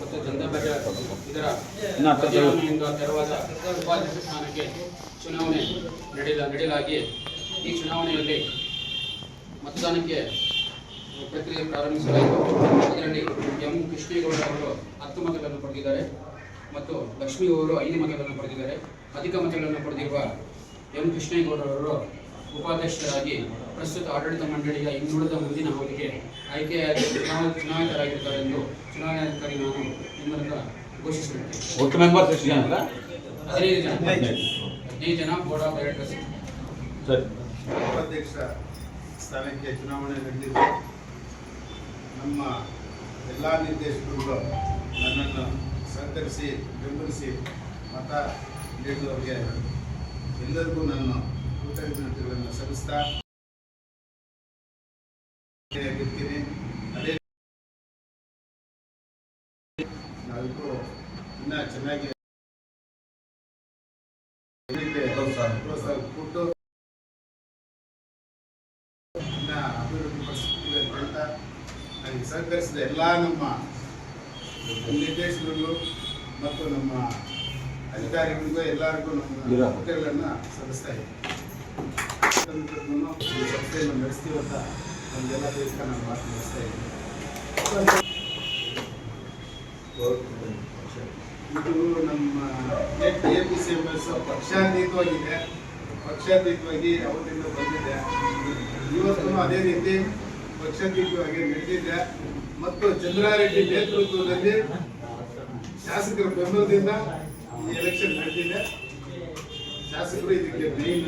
ಮತ್ತು ಜನತಾ ಇದರ ಉಪಾಧ್ಯಕ್ಷ ಸ್ಥಾನಕ್ಕೆ ಚುನಾವಣೆ ನಡೆಯಲ ನಡೆಯಲಾಗಿ ಈ ಚುನಾವಣೆಯಲ್ಲಿ ಮತದಾನಕ್ಕೆ ಪ್ರಕ್ರಿಯೆ ಪ್ರಾರಂಭಿಸಲಾಯಿತು. ಇದರಲ್ಲಿ ಎಂ ಕೃಷ್ಣೇಗೌಡ ಅವರು ಹತ್ತು ಮತಗಳನ್ನು ಪಡೆದಿದ್ದಾರೆ ಮತ್ತು ಲಕ್ಷ್ಮೀ ಅವರು ಐದು ಮತಗಳನ್ನು ಪಡೆದಿದ್ದಾರೆ. ಅಧಿಕ ಮತಗಳನ್ನು ಪಡೆದಿರುವ ಎಂ ಕೃಷ್ಣೇಗೌಡರವರು ಉಪಾಧ್ಯಕ್ಷರಾಗಿ ಪ್ರಸ್ತುತ ಆಡಳಿತ ಮಂಡಳಿಯ ಇನ್ನುಳಿದ ಮುಂದಿನ ಅವಧಿಗೆ ಆಯ್ಕೆಯಾಗಿ ಚುನಾವಣೆ ಚುನಾಯಿತರಾಗಿದ್ದಾರೆ ಎಂದು ಚುನಾವಣಾಧಿಕಾರಿ ನಾನು ಈ ಮೂಲಕ ಘೋಷಿಸಿದ್ದೇನೆ ಒಟ್ಟು ಮೆಂಬರ್ಸ್ ಎಷ್ಟು ಜನ ಹದಿನೈದು ಜನ. ಹದಿನೈದು. ಜನ ಬೋರ್ಡ್ ಆಫ್ ಡೈರೆಕ್ಟರ್ಸ್ ಸರಿ. ಉಪಾಧ್ಯಕ್ಷ ಸ್ಥಾನಕ್ಕೆ ಚುನಾವಣೆ ನಡೆದಿದೆ. ನಮ್ಮ ಎಲ್ಲ ನಿರ್ದೇಶಕರುಗಳು ನನ್ನನ್ನು ಸಹಕರಿಸಿ ಬೆಂಬಲಿಸಿ ಮತ ನೀಡಿದವರಿಗೆ ಎಲ್ಲರಿಗೂ ನಾನು ಕೃತಜ್ಞತೆಗಳನ್ನು ಸಲ್ಲಿಸ್ತಾ ಆಗಿರ್ತೀನಿ ಅದೇ ನಾವಿಬ್ಬರು ಇನ್ನೂ ಚೆನ್ನಾಗಿ ಕೊಟ್ಟು ಇನ್ನ ಅಭಿವೃದ್ಧಿ ಅಂತ ಹೇಳ್ತಾ ನನಗೆ ಸಹಕರಿಸಿದ ಎಲ್ಲ ನಮ್ಮ ನಿರ್ದೇಶಕರಿಗೂ ಮತ್ತು ನಮ್ಮ ಅಧಿಕಾರಿಗಳಿಗೂ ಎಲ್ಲರಿಗೂ ನಮ್ಮ. ಕೃತಜ್ಞತೆಗಳನ್ನು ಸಲ್ಲಿಸ್ತಾ ಇದ್ದೀನಿ ಈ ಸಂಸ್ಥೆಯನ್ನು ನಮ್ಮ ಅಂತ ನಮಗೆಲ್ಲ ಬೇಕು ನಾನು ಮಾತು ನಡೆಸ್ತಾ ಇದ್ದೀನಿ ಇದು ನಮ್ಮ A P C M S ಪಕ್ಷಾತೀತವಾಗಿದೆ ಪಕ್ಷಾತೀತವಾಗಿ ಅವತ್ತಿಂದ ಬಂದಿದೆ ಇವತ್ತು ಅದೇ ರೀತಿ ಪಕ್ಷಾತೀತವಾಗಿ ನಡೆದಿದೆ ಮತ್ತು ಚಂದ್ರಾರೆಡ್ಡಿ ನೇತೃತ್ವದಲ್ಲಿ ಶಾಸಕರ ಬೆಂಬಲದಿಂದ ಈ ಎಲೆಕ್ಷನ್ ನಡೆದಿದೆ. ಶಾಸಕರು ಇದಕ್ಕೆ ಮೇನ್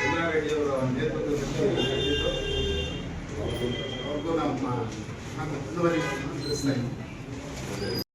ಚಂದ್ರಾರೆಡ್ಡಿ ಅವರ ನೇತೃತ್ವದಲ್ಲಿ ನಡೆದಿದ್ದು ಅವ್ರಿಗೂ ನಮ್ಮ ಧನ್ಯವಾದಗಳನ್ನು ತಿಳಿಸ್ತಾ ಇದ್ದೀನಿ.